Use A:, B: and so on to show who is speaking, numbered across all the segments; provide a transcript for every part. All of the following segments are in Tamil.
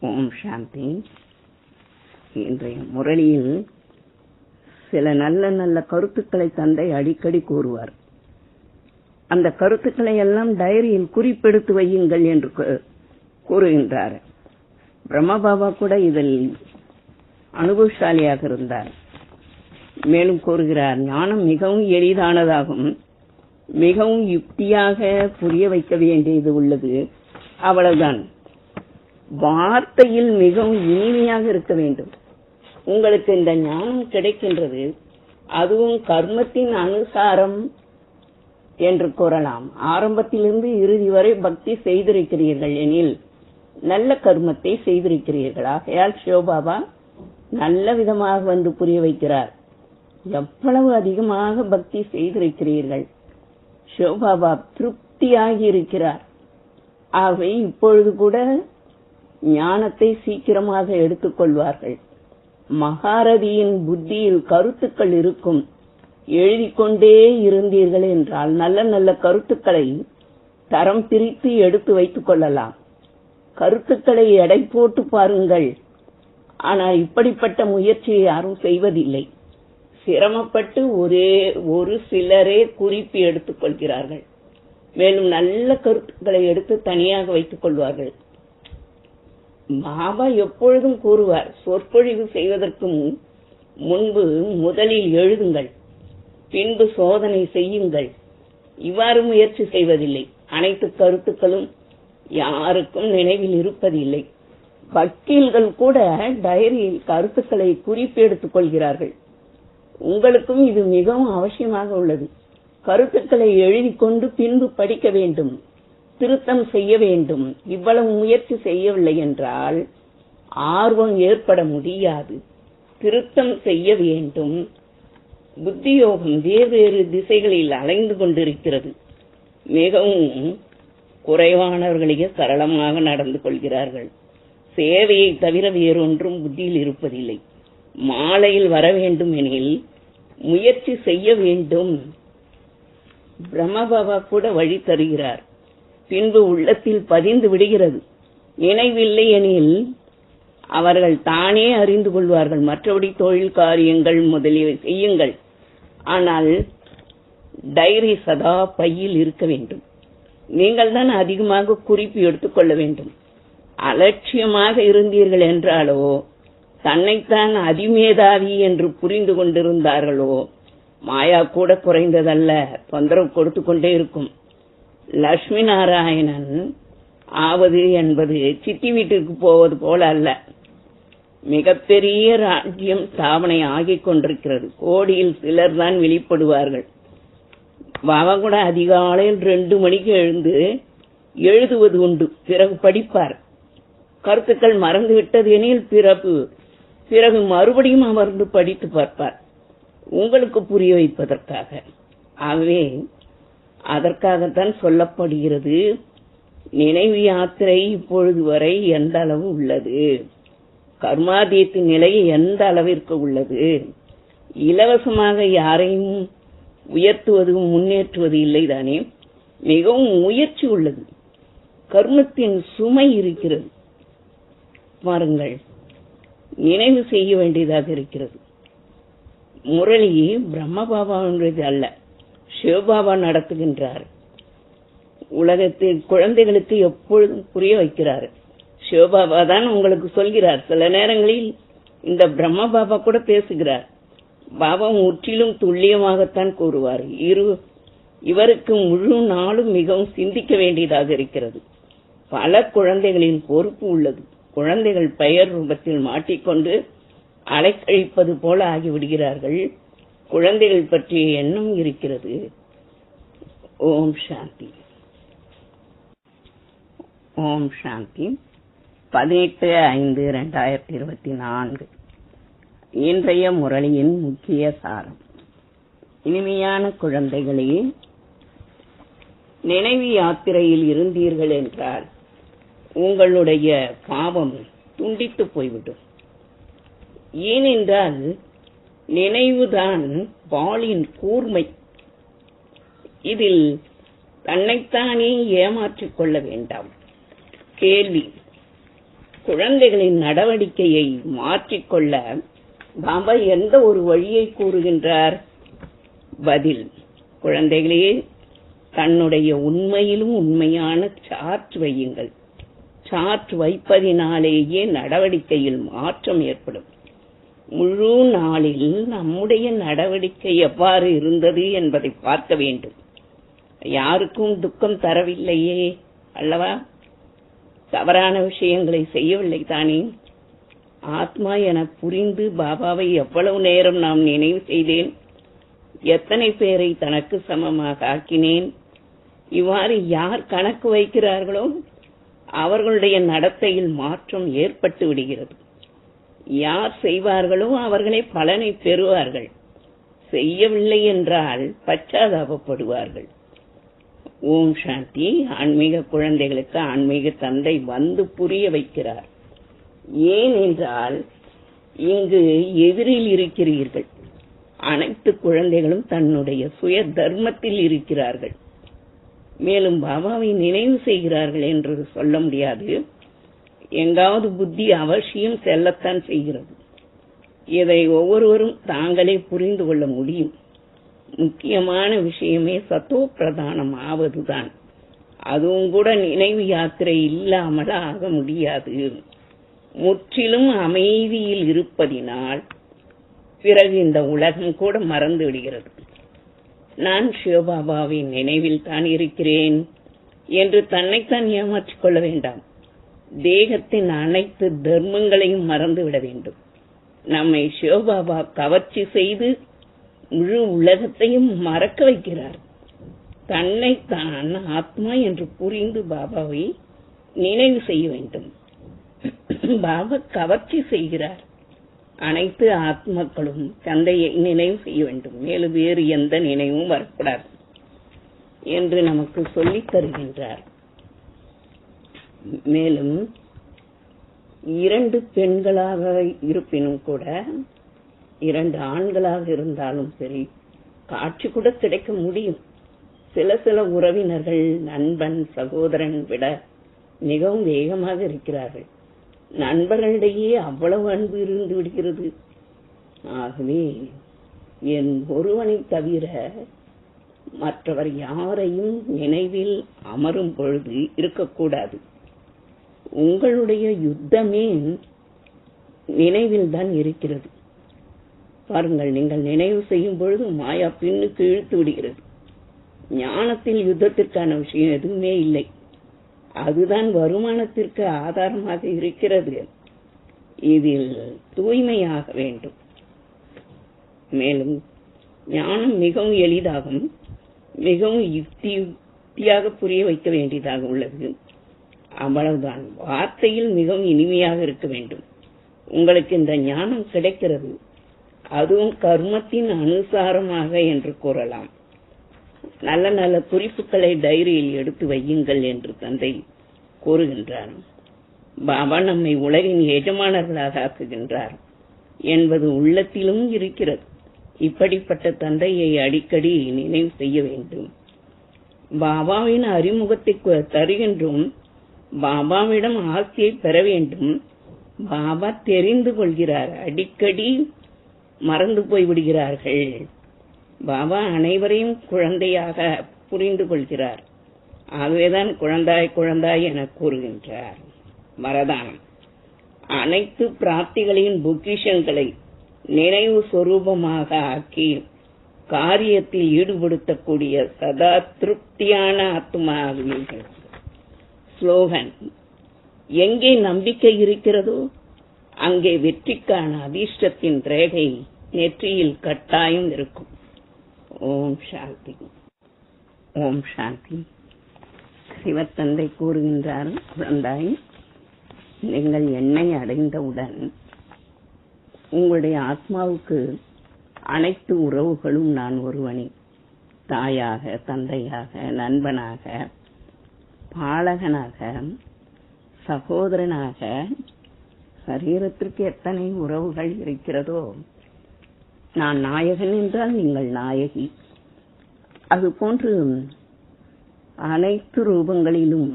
A: ஓம் சாந்தி. இன்றைய முரளியில் சில நல்ல நல்ல கருத்துக்களை தந்தை அடிக்கடி கூறுவார். அந்த கருத்துக்களை எல்லாம் டைரியில் குறிப்பெடுத்து வையுங்கள் என்று கூ- கூறுகின்றார். பிரம்மபாபா கூட இதில் அனுபவசாலியாக இருந்தார். மேலும் கூறுகிறார் ஞானம் மிகவும் எளிதானதாகும். மிகவும் யுக்தியாக புரிய வைக்க வேண்டியது உள்ளது. அவ்வளவுதான். வார்த்தையில் மிகவும் இனிமையாக இருக்க வேண்டும். உங்களுக்கு இந்த ஞானம் கிடைக்கின்றது அதுவும் கர்மத்தின் அனுசாரம் என்று கூறலாம். ஆரம்பத்திலிருந்து இறுதி வரை பக்தி செய்திருக்கிறீர்கள் எனில் நல்ல கர்மத்தை செய்திருக்கிறீர்கள். ஆகையால் சிவபாபா நல்ல விதமாக வந்து புரிய வைக்கிறார். எவ்வளவு அதிகமாக பக்தி செய்திருக்கிறீர்கள். சிவபாபா திருப்தியாகி இருக்கிறார். ஆகவே இப்பொழுது கூட ஞானத்தை சீக்கிரமாக எடுத்துக்கொள்வார்கள். மகாரதியின் புத்தியில் கருத்துக்கள் இருக்கும். எழுதிக்கொண்டே இருந்தீர்கள் என்றால் நல்ல நல்ல கருத்துக்களை தரம் பிரித்து எடுத்து வைத்துக் கொள்ளலாம். கருத்துக்களை எடை போட்டு பாருங்கள். ஆனால் இப்படிப்பட்ட முயற்சியை யாரும் செய்வதில்லை. சிரமப்பட்டு ஒரே ஒரு சிலரே குறிப்பு எடுத்துக் கொள்கிறார்கள். மேலும் நல்ல கருத்துக்களை எடுத்து தனியாக வைத்துக் கொள்வார்கள். பாபா எப்பொழுதும் கூறுவார் சொற்பொழிவு செய்வதற்கு முன்பு முதலில் எழுதுங்கள் பின்பு சோதனை செய்யுங்கள். இவ்வாறு முயற்சி செய்வதில்லை. அனைத்து கருத்துக்களும் யாருக்கும் நினைவில் இருப்பதில்லை. வக்கீல்கள் கூட டைரியில் கருத்துக்களை குறிப்பெடுத்துக் கொள்கிறார்கள். உங்களுக்கும் இது மிகவும் அவசியமாக உள்ளது. கருத்துக்களை எழுதி கொண்டு பின்பு படிக்க வேண்டும். திருத்தம் செய்ய வேண்டும். இவ்வளவு முயற்சி செய்யவில்லை என்றால் ஆர்வம் ஏற்பட முடியாது. திருத்தம் செய்ய வேண்டும். புத்தியோகம் வேறு திசைகளில் அலைந்து கொண்டிருக்கிறது. மிகவும் குறைவானவர்களையே சரளமாக நடந்து கொள்கிறார்கள். சேவையை தவிர வேறொன்றும் புத்தியில் இருப்பதில்லை. மாலையில் வர வேண்டும் எனில் முயற்சி செய்ய வேண்டும். பிரம்மபாபா கூட வழி தருகிறார். பின்பு உள்ளத்தில் பதிந்து விடுகிறது. நினைவில்லை எனில் அவர்கள் தானே அறிந்து கொள்வார்கள். மற்றபடி தொழில் காரியங்கள் முதலியவை செய்யுங்கள். ஆனால் டைரி சதா பையில் இருக்க வேண்டும். நீங்கள் தான் அதிகமாக குறிப்பு எடுத்துக்கொள்ள வேண்டும். அலட்சியமாக இருந்தீர்கள் என்றாலோ தன்னைத்தான் அதிமேதாவி என்று புரிந்து கொண்டிருந்தார்களோ மாயா கூட குறைந்ததல்ல. தொந்தரவு கொடுத்து கொண்டே இருக்கும். லட்சுமி நாராயணன் ஆவது என்பது சித்தி வீட்டிற்கு போவது போல அல்ல. மிகப்பெரிய ராஜ்யம் ஸ்தாபனை ஆகிக் கொண்டிருக்கிறது. கோடியில் சிலர் தான் வெளிப்படுவார்கள் பாபா கூட அதிகாலையில் ரெண்டு மணிக்கு எழுந்து எழுதுவது உண்டு. பிறகு படிப்பார். கருத்துக்கள் மறந்து விட்டது எனில் பிறகு பிறகு மறுபடியும் அமர்ந்து படித்து பார்ப்பார். உங்களுக்கு புரிய வைப்பதற்காக. ஆகவே அதற்காகத்தான் சொல்லப்படுகிறது. நினைவு யாத்திரை இப்பொழுது வரை எந்த அளவு உள்ளது? கர்மாதியத்தின் நிலை எந்த அளவிற்கு உள்ளது? இலவசமாக யாரையும் உயர்த்துவதும் முன்னேற்றுவது இல்லைதானே? மிகவும் முயற்சி உள்ளது. கர்மத்தின் சுமை இருக்கிறது. பாருங்கள். நினைவு செய்ய வேண்டியதாக இருக்கிறது. முரளி பிரம்மபாபாவுன்றது அல்ல. சிவபாபா நடத்துகின்றார். உலகத்தில் குழந்தைகளுக்கு எப்பொழுதும் புரிய வைக்கிறார். சிவபாபா தான் உங்களுக்கு சொல்கிறார். சில நேரங்களில் இந்த பிரம்ம பாபா கூட பேசுகிறார். பாபா முற்றிலும் துல்லியமாகத்தான் கூறுவார். இரு இவருக்கு முழு நாளும் மிகவும் சிந்திக்க வேண்டியதாக இருக்கிறது. பல குழந்தைகளின் பொறுப்பு உள்ளது. குழந்தைகள் பெயர் ரூபத்தில் மாட்டிக்கொண்டு அலைக்கழிப்பது போல ஆகிவிடுகிறார்கள். குழந்தைகள் பற்றிய எண்ணம் இருக்கிறது. ஓம் சாந்தி. ஓம் சாந்தி. பதினெட்டு ஐந்து இரண்டாயிரத்தி இருபத்தி நான்கு. இன்றைய முரளியின் முக்கிய சாரம். இனிமையான குழந்தைகளே நினைவு யாத்திரையில் இருந்தீர்கள் என்றால் உங்களுடைய பாவம் துண்டித்து போய்விடும். ஏனென்றால் நினைவுதான் பாலின் கூர்மை. இதில் தன்னைத்தானே ஏமாற்றிக் கொள்ள வேண்டாம். கேள்வி. குழந்தைகளின் நடவடிக்கையை மாற்றிக்கொள்ள பாபா எந்த ஒரு வழியை கூறுகின்றார்? பதில். குழந்தைகளே தன்னுடைய உண்மையிலும் உண்மையான சார்ஜ் வையுங்கள். சார்ஜ் வைப்பதினாலேயே நடவடிக்கையில் மாற்றம் ஏற்படும். முழு நாளில் நம்முடைய நடவடிக்கை எவ்வாறு இருந்தது என்பதை பார்க்க வேண்டும். யாருக்கும் துக்கம் தரவில்லையே அல்லவா? தவறான விஷயங்களை செய்யவில்லை தானே? ஆத்மா என புரிந்து பாபாவை எவ்வளவு நேரம் நாம் நினைவு செய்தேன் எத்தனை பேரை தனக்கு சமமாக ஆக்கினேன் இவ்வாறு யார் கணக்கு வைக்கிறார்களோ அவர்களுடைய நடத்தையில் மாற்றம் ஏற்பட்டு விடுகிறது. யார் செய்வார்களோ அவர்களே பலனை பெறுவார்கள். செய்யவில்லை என்றால் பச்சாதாபப்படுவார்கள். ஓம் சாந்தி. ஆன்மீக குழந்தைகளுக்கு ஆன்மீக தந்தை வந்து புரிய வைக்கிறார். ஏன் என்றால் இங்கு எதிரில் இருக்கிறீர்கள். அனைத்து குழந்தைகளும் தன்னுடைய சுய தர்மத்தில் இருக்கிறார்கள். மேலும் பாபாவை நினைவு செய்கிறார்கள் என்று சொல்ல முடியாது. எங்காவது புத்தி அவசியம் செல்லத்தான் செய்கிறது. இதை ஒவ்வொருவரும் தாங்களே புரிந்து கொள்ள முடியும். முக்கியமான விஷயமே சத்தோ பிரதானம் ஆவதுதான் அதுவும் கூட நினைவு யாத்திரை இல்லாமல் ஆக முடியாது. முற்றிலும் அமைதியில் இருப்பதினால் பிறகு இந்த உலகம் கூட மறந்து விடுகிறது. நான் சிவபாபாவின் நினைவில் தான் இருக்கிறேன் என்று தன்னைத்தான் ஏமாற்றிக் கொள்ள வேண்டாம். தேகத்தின் அனைத்து தர்மங்களையும் மறந்துவிட வேண்டும். நம்மை சிவபாபா கவர்ச்சி செய்து முழு உலகத்தையும் மறக்க வைக்கிறார். தன்னை தான் ஆத்மா என்று புரிந்து பாபாவை நினைவு செய்ய வேண்டும். பாபா கவர்ச்சி செய்கிறார். அனைத்து ஆத்மாக்களும் தந்தையை நினைவு செய்ய வேண்டும். மேலும் வேறு எந்த நினைவும் வரக்கூடாது என்று நமக்கு சொல்லித் தருகின்றார். மேலும் இரண்டு பெண்களாக இருப்பினும் கூட இரண்டு ஆண்களாக இருந்தாலும் சரி காட்சி கூட கிடைக்க முடியும். சில சில உறவினர்கள் நண்பன் சகோதரன் விட மிகவும் வேகமாக இருக்கிறார்கள். நண்பர்களிடையே அவ்வளவு அன்பு இருந்து விடுகிறது. ஆகவே என் ஒருவனை தவிர மற்றவர் யாரையும் நினைவில் அமரும் பொழுது இருக்கக்கூடாது. உங்களுடைய யுத்தமே நினைவில் தான் இருக்கிறது. பாருங்கள் நீங்கள் நினைவு செய்யும் பொழுது மாயா பின்னுக்கு இழுத்து விடுகிறது. ஞானத்தில் யுத்தத்திற்கான விஷயம் எதுவுமே இல்லை. அதுதான் வருமானத்திற்கு ஆதாரமாக இருக்கிறது. இதில் தூய்மையாக வேண்டும். மேலும் ஞானம் மிகவும் எளிதாகும் மிகவும் யுக்தி யுக்தியாக புரிய வைக்க வேண்டியதாக உள்ளது. அவ்வளவுதான். வார்த்தையில் மிகவும் இனிமையாக இருக்க வேண்டும். உங்களுக்கு இந்த ஞானம் கிடைக்கிறது. அதுவும் கர்மத்தின் அனுசாரமாக என்று கூறலாம். நல்ல நல்ல குறிப்புகளை டைரியில் எடுத்து வையுங்கள் என்று தந்தை கூறுகின்றார். பாபா நம்மை உலகின் எஜமானர்களாக ஆக்குகின்றார் என்பது உள்ளத்திலும் இருக்கிறது. இப்படிப்பட்ட தந்தையை அடிக்கடி நினைவு செய்ய வேண்டும். பாபாவின் அறிமுகத்தை தருகின்றோம். பாபாவிடம் ஆசையை பெற வேண்டும். பாபா தெரிந்து கொள்கிறார். அடிக்கடி மறந்து போய் விடுகிறார்கள் பாபா அனைவரையும் குழந்தையாக புரிந்து கொள்கிறார். ஆகவேதான் குழந்தாய் குழந்தாய் என கூறுகின்றார். வரதானம். அனைத்து பிராப்திகளின் பொக்கிஷங்களை நினைவு சொரூபமாக ஆக்கி காரியத்தில் ஈடுபடுத்தக்கூடிய சதா திருப்தியான ஆத்மாவீர்கள் ஸ்லோகன். எங்கே நம்பிக்கை இருக்கிறதோ அங்கே வெற்றிக்கான அதிர்ஷ்டத்தின் ரேகை நெற்றியில் கட்டாயம் இருக்கும். ஓம் சாந்தி. ஓம் சாந்தி. சிவத்தந்தை கூறுகின்றார் குழந்தாய் நீங்கள் என்னை அடைந்தவுடன் உங்களுடைய ஆத்மாவுக்கு அனைத்து உறவுகளும் நான் ஒருவனே. தாயாக தந்தையாக நண்பனாக பாலகனாக சகோதரனாக சரீரத்திற்கு எத்தனை உறவுகள் இருக்கிறதோ நான் நாயகன் என்றால் நீங்கள் நாயகி. அதுபோன்று அனைத்து ரூபங்களிலும்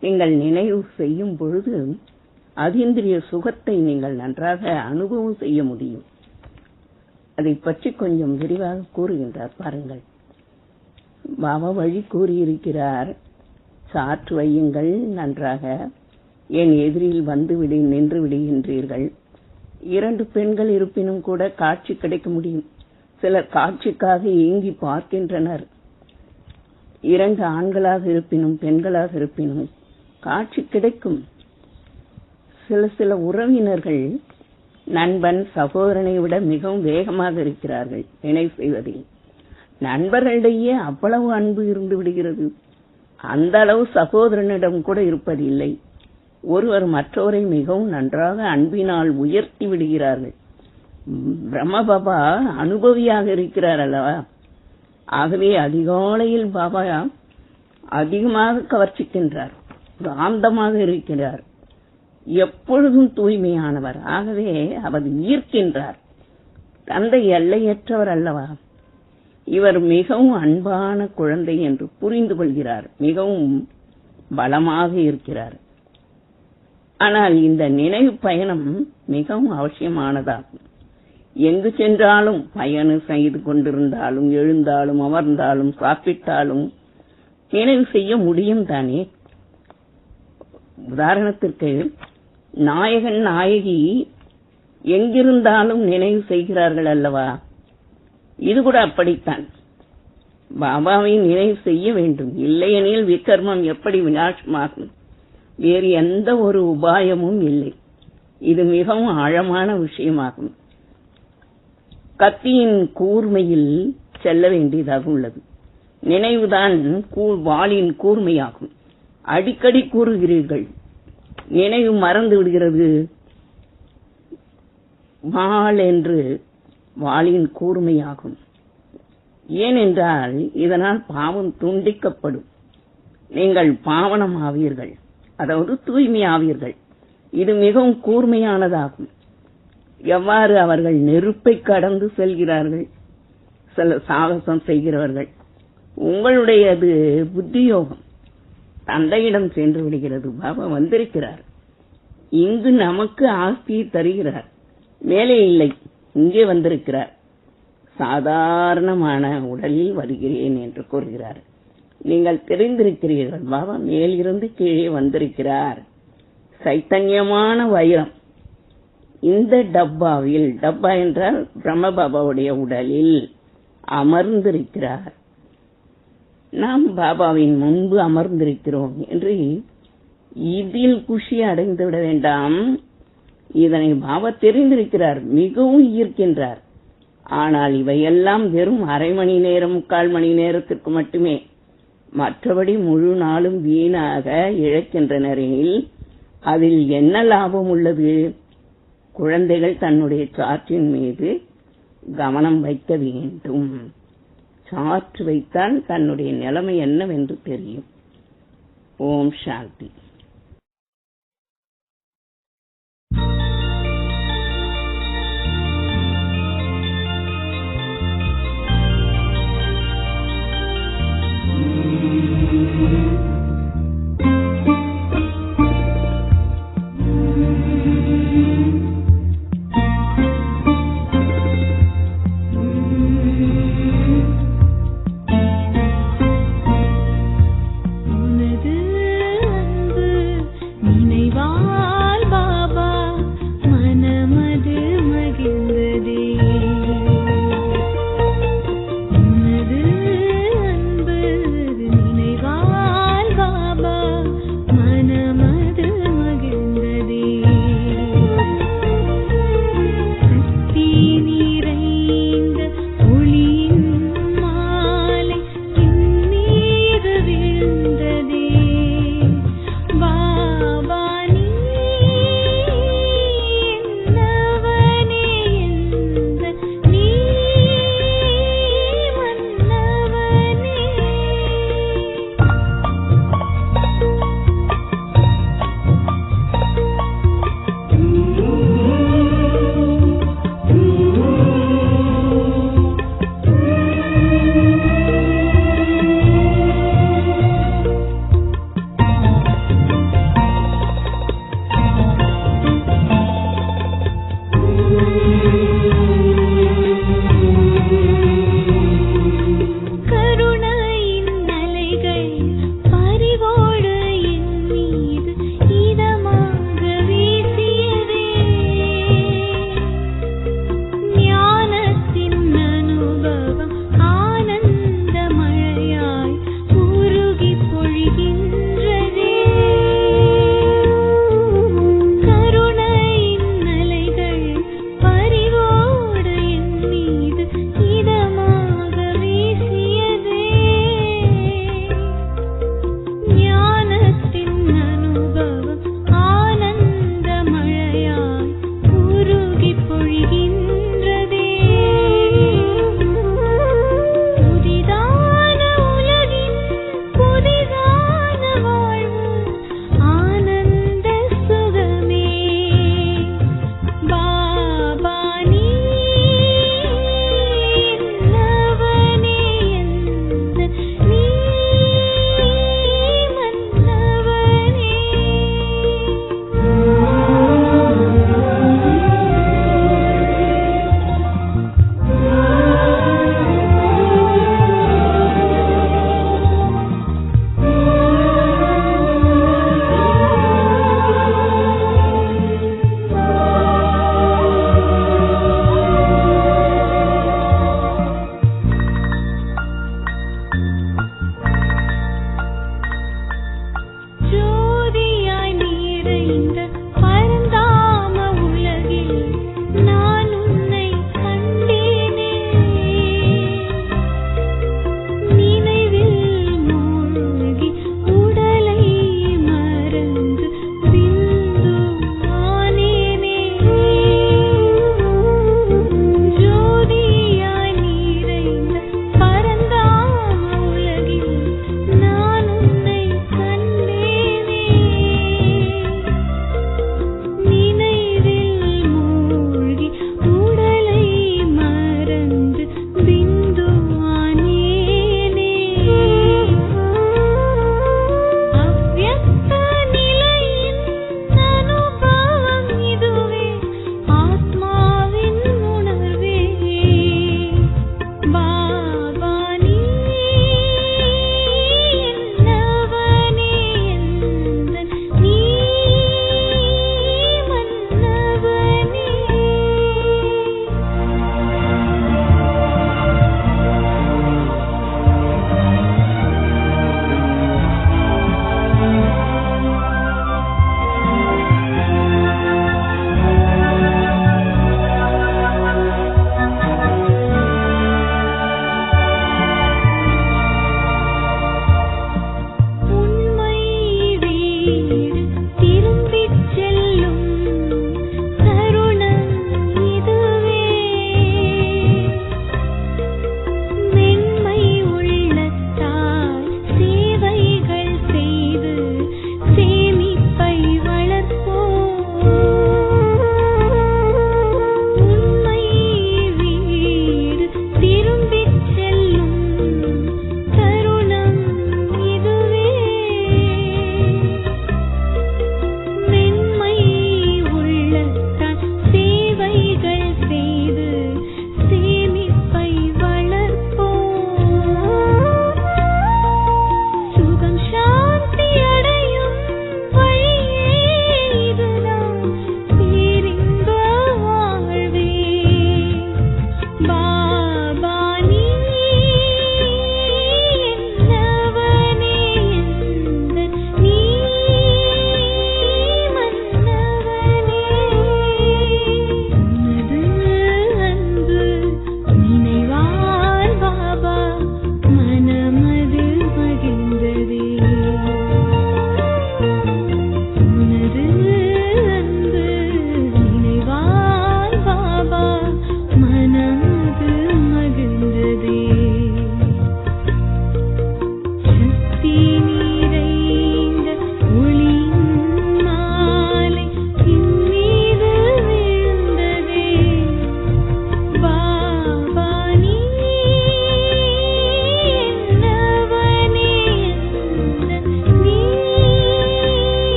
A: நீங்கள் நினைவு செய்யும் பொழுது அதீந்திரிய சுகத்தை நீங்கள் நன்றாக அனுபவம் செய்ய முடியும். அதை பற்றி கொஞ்சம் விரிவாக கூறுகின்றார். பாருங்கள். பாபா வழி கூறியிருக்கிறார். சாற்று வையுங்கள் நன்றாக. என் எதிரில் வந்துவிடு நின்று விடுகின்றீர்கள். இரண்டு பெண்கள் இருப்பினும் கூட காட்சி கிடைக்க முடியும். சிலர் காட்சிக்காக ஏங்கி பார்க்கின்றனர். இரண்டு ஆண்களாக இருப்பினும் பெண்களாக இருப்பினும் காட்சி கிடைக்கும். சில சில உறவினர்கள் நண்பன் சகோதரனை விட மிகவும் வேகமாக இருக்கிறார்கள். இணை செய்வதில். நண்பர்களிடையே அவ்வளவு அன்பு இருந்து விடுகிறது. அந்த அளவு சகோதரனிடம் கூட இருப்பதில்லை. ஒருவர் மற்றவரை மிகவும் நன்றாக அன்பினால் உயர்த்தி விடுகிறார்கள். பிரம்ம பாபா அனுபவியாக இருக்கிறார் அல்லவா? ஆகவே அதிகாலையில் பாபா அதிகமாக கவர்ச்சிக்கின்றார். காந்தமாக இருக்கிறார். எப்பொழுதும் தூய்மையானவர். ஆகவே அவர் ஈர்க்கின்றார். தந்தை எல்லையற்றவர் அல்லவா? இவர் மிகவும் அன்பான குழந்தை என்று புரிந்து கொள்கிறார். மிகவும் பலமாக இருக்கிறார். ஆனால் இந்த நினைவு பயணம் மிகவும் அவசியமானதாகும் எங்கு சென்றாலும் பயணம் செய்து கொண்டிருந்தாலும் எழுந்தாலும் அமர்ந்தாலும் சாப்பிட்டாலும் நினைவு செய்ய முடியும் தானே? உதாரணத்திற்கு நாயகன் நாயகி எங்கிருந்தாலும் நினைவு செய்கிறார்கள் அல்லவா? இது கூட அப்படித்தான். பாபாவை நினைவு செய்ய வேண்டும். இல்லையெனில் விக்கர்மம் எப்படி விநாசமாகும்? வேறு எந்த ஒரு உபாயமும் இல்லை. இது மிகவும் ஆழமான விஷயமாகும். கத்தியின் கூர்மையில் செல்ல வேண்டியதாக உள்ளது. நினைவுதான் வாளின் கூர்மையாகும். அடிக்கடி கூறுகிறீர்கள். நினைவு மறந்து விடுகிறது. வாள் என்று வாளின் கூர்மையாகும். ஏனென்றால் இதனால் பாவம் துண்டிக்கப்படும். நீங்கள் பாவனம் ஆவீர்கள் அதாவது தூய்மை ஆவீர்கள் இது மிகவும் கூர்மையானதாகும். எவ்வாறு அவர்கள் நெருப்பை கடந்து செல்கிறார்கள்? சில சாகசம் செய்கிறவர்கள். உங்களுடையது புத்தியோகம். தந்தையிடம் சென்று விடுகிறது. பாபா வந்திருக்கிறார். இங்கு நமக்கு ஆஸ்தியை தருகிறார். மேலே இல்லை. இங்கே வந்திருக்கிறார். சாதாரணமான உடலில் வருகிறேன் என்று கூறுகிறார். நீங்கள் தெரிந்திருக்கிறீர்கள் பாபா மேலிருந்து கீழே வந்திருக்கிறார். சைத்தன்யமான வைரம். இந்த டப்பாவில் டப்பா என்றால் பிரம்ம பாபாவுடைய உடலில் அமர்ந்திருக்கிறார். நாம் பாபாவின் முன்பு அமர்ந்திருக்கிறோம் என்று இதில் குஷி அடைந்து விட வேண்டாம். இதனை பாபா தெரிந்திருக்கிறார் மிகவும் ஈர்க்கின்றார். ஆனால் இவையெல்லாம் வெறும் அரை மணி நேரம் முக்கால் மணி நேரத்திற்கு மட்டுமே. மற்றபடி முழு நாளும் வீணாக இழக்கின்றனரில் அதில் என்ன லாபம் உள்ளது? குழந்தைகள் தன்னுடைய சாற்றின் மீது கவனம் வைக்க வேண்டும். சாற்று வைத்தால் தன்னுடைய நிலைமை என்னவென்று தெரியும். ஓம் சாந்தி.